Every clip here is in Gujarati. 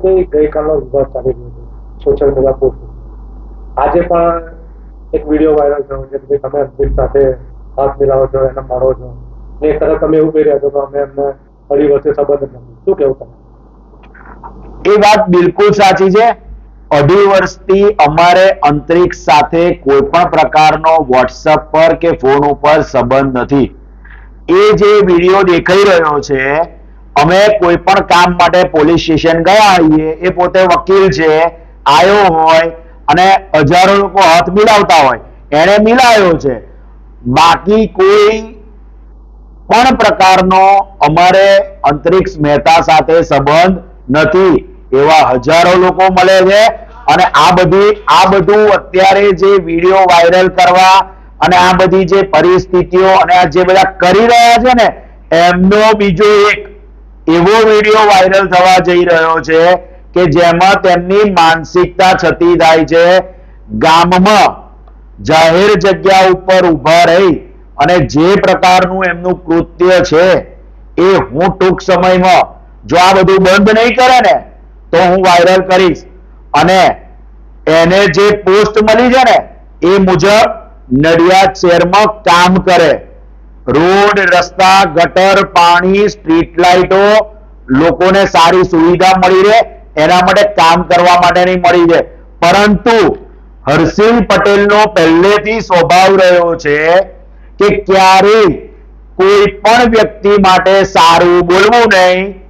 હર્ષિતભાઈ ગઈકાલનો વિવાદ ચાલી રહ્યો છે સોશિયલ મીડિયા પોસ્ટ. આજે પણ એક વીડિયો વાયરલ થયો છે કે તમે હર્ષિત સાથે હાથ મિલાવો છો, એને મારો છો. ને એક તમે એવું કહી રહ્યા છો કે અમે એમને ફરી વર્ષે સંબંધ નથી. શું કેવું તમે? એ વાત બિલકુલ સાચી છે. અઢી વર્ષથી અમારે અંતરિક્ષ સાથે કોઈ પણ પ્રકારનો વોટ્સઅપ પર કે ફોન ઉપર સંબંધ નથી. એ જે વીડિયો દેખાઈ રહ્યો છે અમે કોઈ પણ કામ માટે પોલીસ સ્ટેશન ગયા હોઈએ એ પોતે વકીલ છે આવ્યો હોય અને હજારો લોકો હાથ મિલાવતા હોય એને મિલાવ્યો છે. બાકી કોઈ પણ પ્રકારનો અમારે અંતરિક્ષ મહેતા સાથે સંબંધ નથી. એવા હજારો લોકો મળે છે અને આ બધી, આ બધું અત્યારે જે વીડિયો વાયરલ કરવા અને આ બધી જે પરિસ્થિતિઓ અને આ જે બધા કરી રહ્યા છે ને, એમનો બીજો એક એવો વીડિયો વાયરલ થવા જઈ રહ્યો છે કે જેમાં તેમની માનસિકતા છતી થાય છે. ગામમાં જાહેર જગ્યા ઉપર ઊભા રહી અને જે પ્રકારનું એમનું કૃત્ય છે એ હું ટૂંક સમયમાં જો આ બધું બંધ નહીં કરે ને તો હું વાયરલ કરીશ. અને એને જે પોસ્ટ મળી છે ને એ મુજબ નડિયાદ શહેરમાં કામ કરે. રોડ, રસ્તા, ગટર, પાણી સ્ટ્રીટ લાઇટો લોકોને સારી સુવિધા મળી રહે, એના માટે કામ કરવા માટેની મળી છે પરંતુ હરસિંહ પટેલનો પહેલેથી સ્વભાવ રહ્યો છે કે ક્યારેય કોઈ પણ વ્યક્તિ માટે સારું બોલવું નહીં,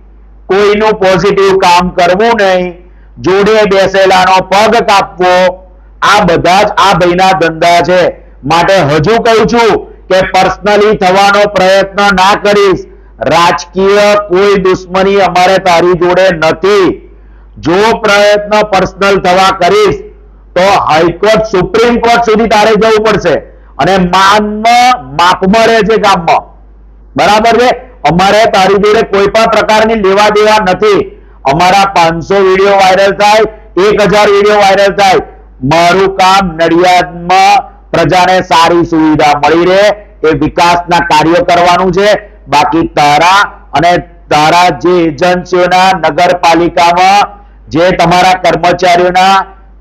કોઈનું પોઝિટિવ કામ કરવું નહીં, જોડે બેસેલાનો પગ કાપવો, આ બધા જ આ ભાઈના ધંધા છે. માટે હજુ કહું છું કે પર્સનલી થવાનો પ્રયત્ન ના કરીશ. રાજકીય કોઈ દુશ્મની અમારે તારી જોડે નથી. જો પ્રયત્ન પર્સનલ થવા કરીશ, તો હાઈકોર્ટ, સુપ્રીમ કોર્ટ સુધી તારે જવું પડશે. અને માનમાં માપમાં રહે છે ગામમાં. બરાબર છે? અમારે તારી જોડે કોઈ પણ પ્રકારની લેવા દેવા નથી. અમારા પાંચસો વીડિયો વાયરલ થાય, એક હજાર વીડિયો વાયરલ થાય. મારું કામ નડિયાદમાં પ્રજાને સારી સુવિધા મળી રહે. એ વિકાસના કાર્યો કરવાનું છે. બાકી તારા અને તારા જે એજન્સીઓના નગરપાલિકામાં જે તમારા કર્મચારીઓના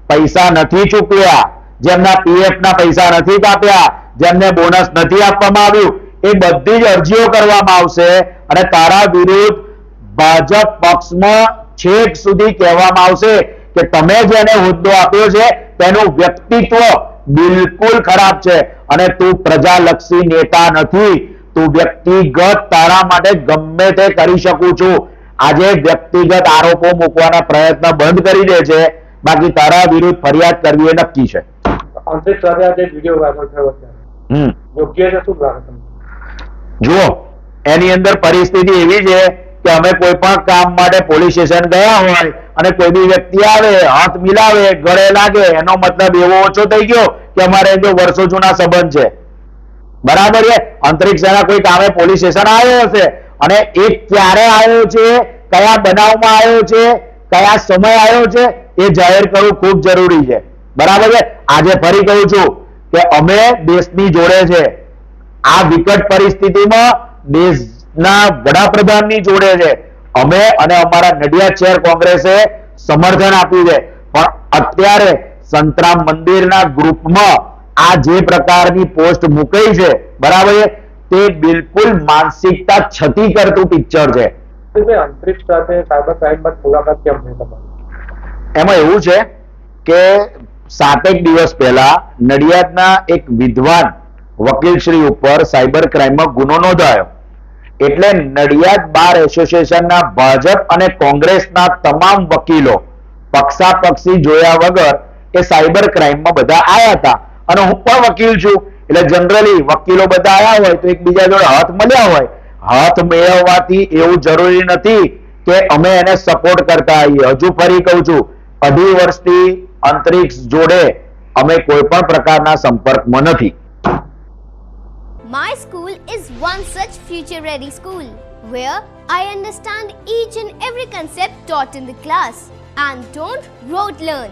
પૈસા નથી ચૂકવ્યા જેમના પીએફના પૈસા નથી કાપ્યા જેમને બોનસ નથી આપવામાં આવ્યું, એ બધી જ અરજીઓ કરવામાં આવશે અને તારા વિરુદ્ધ ભાજપ પક્ષમાં છેક સુધી કહેવામાં આવશે કે તમે જેને હોદ્દો આપ્યો છે, તેનું વ્યક્તિત્વ બિલકુલ ખરાબ છે. અને તું પ્રજાલક્ષી નેતા નથી. તું વ્યક્તિગત તારા માટે ગમે તે કરી શકું છું. આજે વ્યક્તિગત આરોપો મૂકવાના પ્રયત્ન બંધ કરી દે છે. બાકી તારા વિરુદ્ધ ફરિયાદ કરવી એ નક્કી છે. જુઓ એની અંદર પરિસ્થિતિ એવી છે કે અમે કોઈ પણ કામ માટે પોલીસ સ્ટેશન ગયા હોય અને કોઈ બી વ્યક્તિ આવે હાથ મિલાવે ગળે લાગે એનો મતલબ એવો ઓછો થઈ ગયો કે અમારે જો વર્ષો જૂના સંબંધ છે. બરાબર છે? અંતરિક્ષ સેના કોઈ કામે પોલીસ સ્ટેશન આવ્યો હશે. અને એ ક્યારે આવ્યો છે? કયા બનાવમાં આવ્યો છે? કયા સમય આવ્યો છે? એ જાહેર કરવું ખૂબ જરૂરી છે. બરાબર છે? આજે ફરી કહું છું કે અમે દેશની જોડે છે. આ વિકટ પરિસ્થિતિમાં દેશના વડાપ્રધાનની જોડે છે. અમે અને અમારા નડિયાદ શહેર કોંગ્રેસે સમર્થન આપ્યું છે. પણ અત્યારે સંતરામ મંદિરના ગ્રુપમાં આ જે પ્રકારની પોસ્ટ મૂકાઈ છે બરાબર તે બિલકુલ માનસિકતા છતી કરતું પિક્ચર છે. એમાં એવું છે કે સાતેક દિવસ પહેલા નડિયાદના એક વિદ્વાન વકીલશ્રી ઉપર સાયબર ક્રાઇમમાં ગુનો નોંધાયો. એટલે નડિયાદ બાર એસોસિએશનના ભાજપ અને કોંગ્રેસના તમામ વકીલો પક્ષાપક્ષી જોયા વગર એ સાયબર ક્રાઇમમાં બધા આયા હતા. અને હું પણ વકીલ છું. એટલે જનરલી વકીલો બધા આવ્યા હોય તો એકબીજા જોડે હાથ મળ્યા હોય. હાથ મેળવવાથી એવું જરૂરી નથી કે અમે એને સપોર્ટ કરતા આવીએ. હજુ ફરી કહું છું અઢી વર્ષથી અંતરિક્ષ જોડે અમે કોઈ પણ પ્રકારના સંપર્કમાં નથી. My school is one such future ready school where I understand each and every concept taught in the class and don't rote learn,